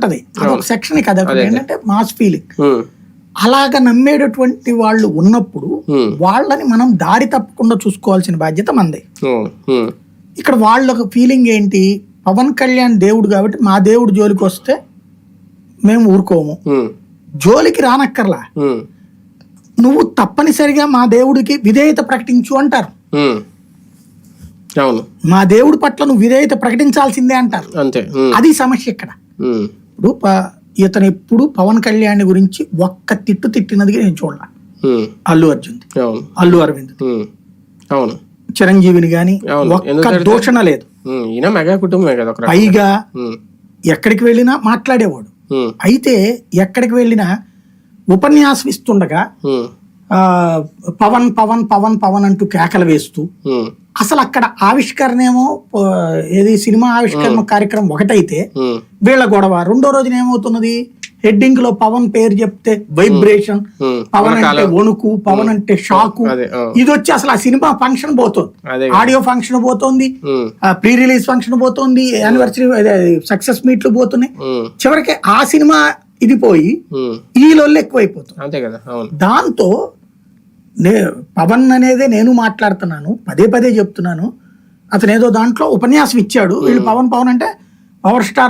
ఉంటది. అదొక సెక్షన్ కదా. ఏంటంటే మాస్ ఫీలింగ్. అలాగ నమ్మేటటువంటి వాళ్ళు ఉన్నప్పుడు వాళ్ళని మనం దారి తప్పకుండా చూసుకోవాల్సిన బాధ్యత మనది ఉమ్, ఇక్కడ వాళ్ళ ఫీలింగ్ ఏంటి? పవన్ కళ్యాణ్ దేవుడు కాబట్టి మా దేవుడు జోలికి వస్తే మేము ఊరుకోము. జోలికి రానక్కర్లా. నువ్వు తప్పనిసరిగా మా దేవుడికి విధేయత ప్రకటించు అంటారు. మా దేవుడి పట్ల నువ్వు విధేయత ప్రకటించాల్సిందే అంటారు. అది సమస్య ఇక్కడ. ఇప్పుడు ఇతను ఎప్పుడు పవన్ కళ్యాణ్ గురించి ఒక్క తిట్టు తిట్టినది నేను చూడాల. అల్లు అర్జున్ అల్లు అరవింద్ అవును. చిరంజీవిని గాని. ఒక్క దూషణ లేదు. మెగా కుటుంబమే కదా. పైగా ఎక్కడికి వెళ్ళినా మాట్లాడేవాడు. అయితే ఎక్కడికి వెళ్ళినా ఉపన్యాసం ఇస్తుండగా పవన్ పవన్ పవన్ పవన్ అంటూ కేకలు వేస్తూ అసలు అక్కడ ఆవిష్కరణ ఏమో ఆ, ఏది సినిమా ఆవిష్కరణ కార్యక్రమం ఒకటైతే వీళ్ళ గొడవ. రెండో రోజున ఏమవుతున్నది? హెడ్డింగ్లో పవన్ పేరు చెప్తే వైబ్రేషన్. పవన్ అంటే వణుకు పవన్ అంటే షాకు. ఇది వచ్చి అసలు ఆ సినిమా ఫంక్షన్ పోతుంది. ఆడియో ఫంక్షన్ పోతుంది. ప్రీ రిలీజ్ ఫంక్షన్ పోతుంది. యానివర్సరీ సక్సెస్ మీట్లు పోతున్నాయి. చివరికి ఆ సినిమా ఇది పోయి ఈ లొల్లు ఎక్కువైపోతుంది. అంతే కదా అవును. దాంతో నే పవన్ అనేదే నేను మాట్లాడుతున్నాను పదే పదే చెప్తున్నాను. అతను ఏదో దాంట్లో ఉపన్యాసం ఇచ్చాడు. వీళ్ళు పవన్ పవన్ అంటే పవర్ స్టార్